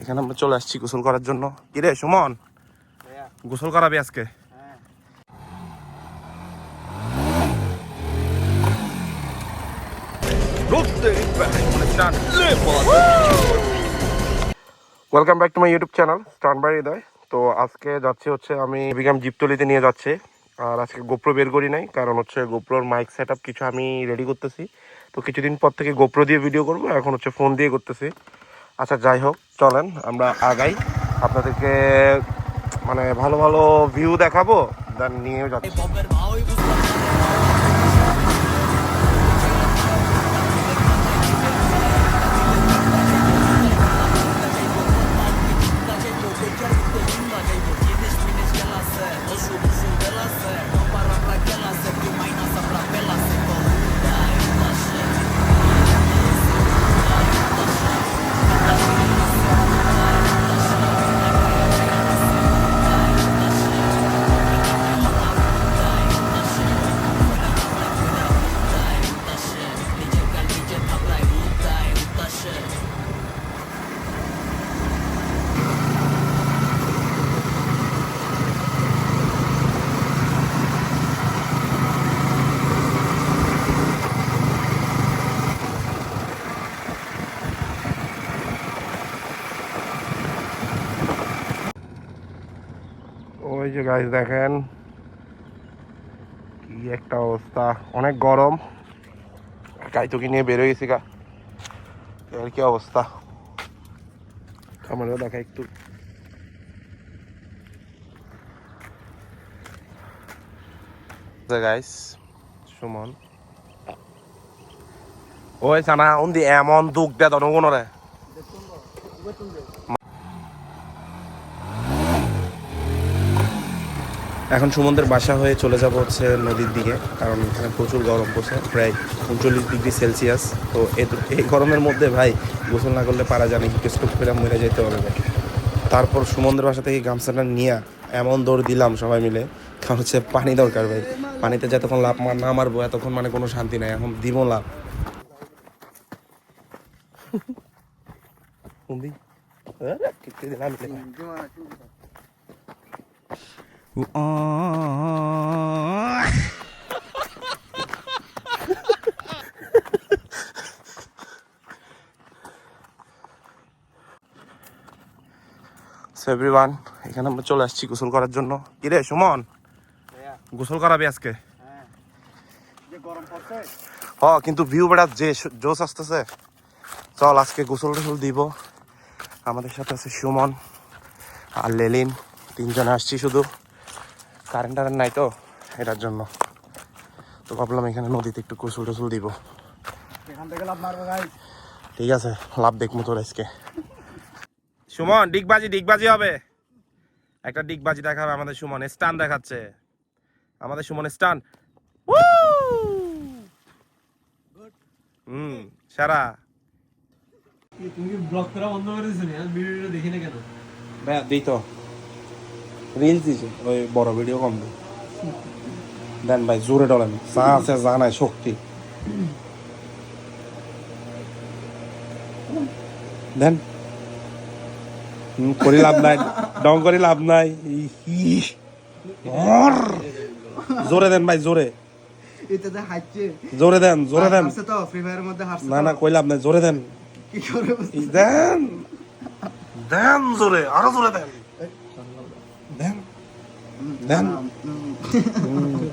এখানে আমরা চলে আসছি গোসল করার জন্য। কিরে সুমন? গোসল করাবি আজকে? Welcome back to my YouTube channel stan by Hridoy তো আজকে যাচ্ছি হচ্ছে আমি বিকাম জিপতলিতে নিয়ে যাচ্ছি। আর আজকে গোপ্রো বের করি নাই কারণ হচ্ছে গোপ্রোর মাইক সেট কিছু আমি রেডি করতেছি। তো কিছুদিন পর থেকে গোপ্রো দিয়ে ভিডিও করব এখন হচ্ছে ফোন দিয়ে করতেছি। আচ্ছা যাই হোক, চলেন, আমরা আগাই। আপনাদেরকে মানে ভালো ভালো ভিউ দেখাবো দেন নিয়েও যাচ্ছি। যে গাইজ দেখেন, কি একটা অবস্থা। অনেক গরম। কাইতুকি নিয়ে বেরো গেছি গা। এর কি অবস্থা? আমারও দেখা একটু। গাইস সুমন। ওই সানা উন্দি এমন দুঃখ দে দনগুনরে এখন সুমনদের বাসা হয়ে চলে যাব হচ্ছে নদীর দিকে কারণ এখানে প্রচুর গরম পড়ছে প্রায় উনচল্লিশ ডিগ্রি সেলসিয়াস। তো এই গরমের মধ্যে ভাই গোসল না করলে পারা জানি স্টোভ করে মরে যেতে হবে ভাই। তারপর সুমনদের বাসা থেকে গামছাটা নিয়ে এমন দৌড় দিলাম সবাই মিলে কারণ হচ্ছে পানি দরকার ভাই। পানিতে যতক্ষণ লাভ মার না মারবো এতক্ষণ মানে কোনো শান্তি নাই এখন দিব লাভ দিলাম। রে। এভরিওয়ান এখানে আমরা চলে আসছি গোসল করার জন্য। কিরে সুমন? গোসল করাবি আজকে? হ কিন্তু ভিউ বেড়া যে জোস আসতেছে। চল আজকে গোসল টোসল দিব। আমাদের সাথে আছে সুমন আর লেলিন। তিনজনে আসছি শুধু। কারেন্ট টারেন্ট নাই তো এটার জন্য। তো ভাবলাম এখানে নদীতে একটু গোসল টোসল দিব। এখান থেকে লাভ মারবো গাইস ঠিক আছে লাভ দেখব তোর আজকে। সুমন ডিগবাজি ডিগবাজি হবে। একটা ডিগবাজি দেখাবে আমাদের সুমন স্টান দেখাচ্ছে। আমাদের সুমন স্টান। হুম সারা। তুমি কি ব্লগ করা বন্ধ করে দিছো না? ভিডিওটা দেখি না কেন? ভাই দিই তো। রিলস দিছে ওই বড় ভিডিও কম দেয়। দেন ভাই জোরে ডলেন যা আছে যা নাই শক্তি। দেন। করি লাভ নাই। ডং করি লাভ নাই। জোরে দেন ভাই জোরে। জোরে দেন জোরে দেন। না না কই লাভ নাই জোরে দেন। দেন। দেন জোরে আরও জোরে দেন। দেন দেন বুঝ-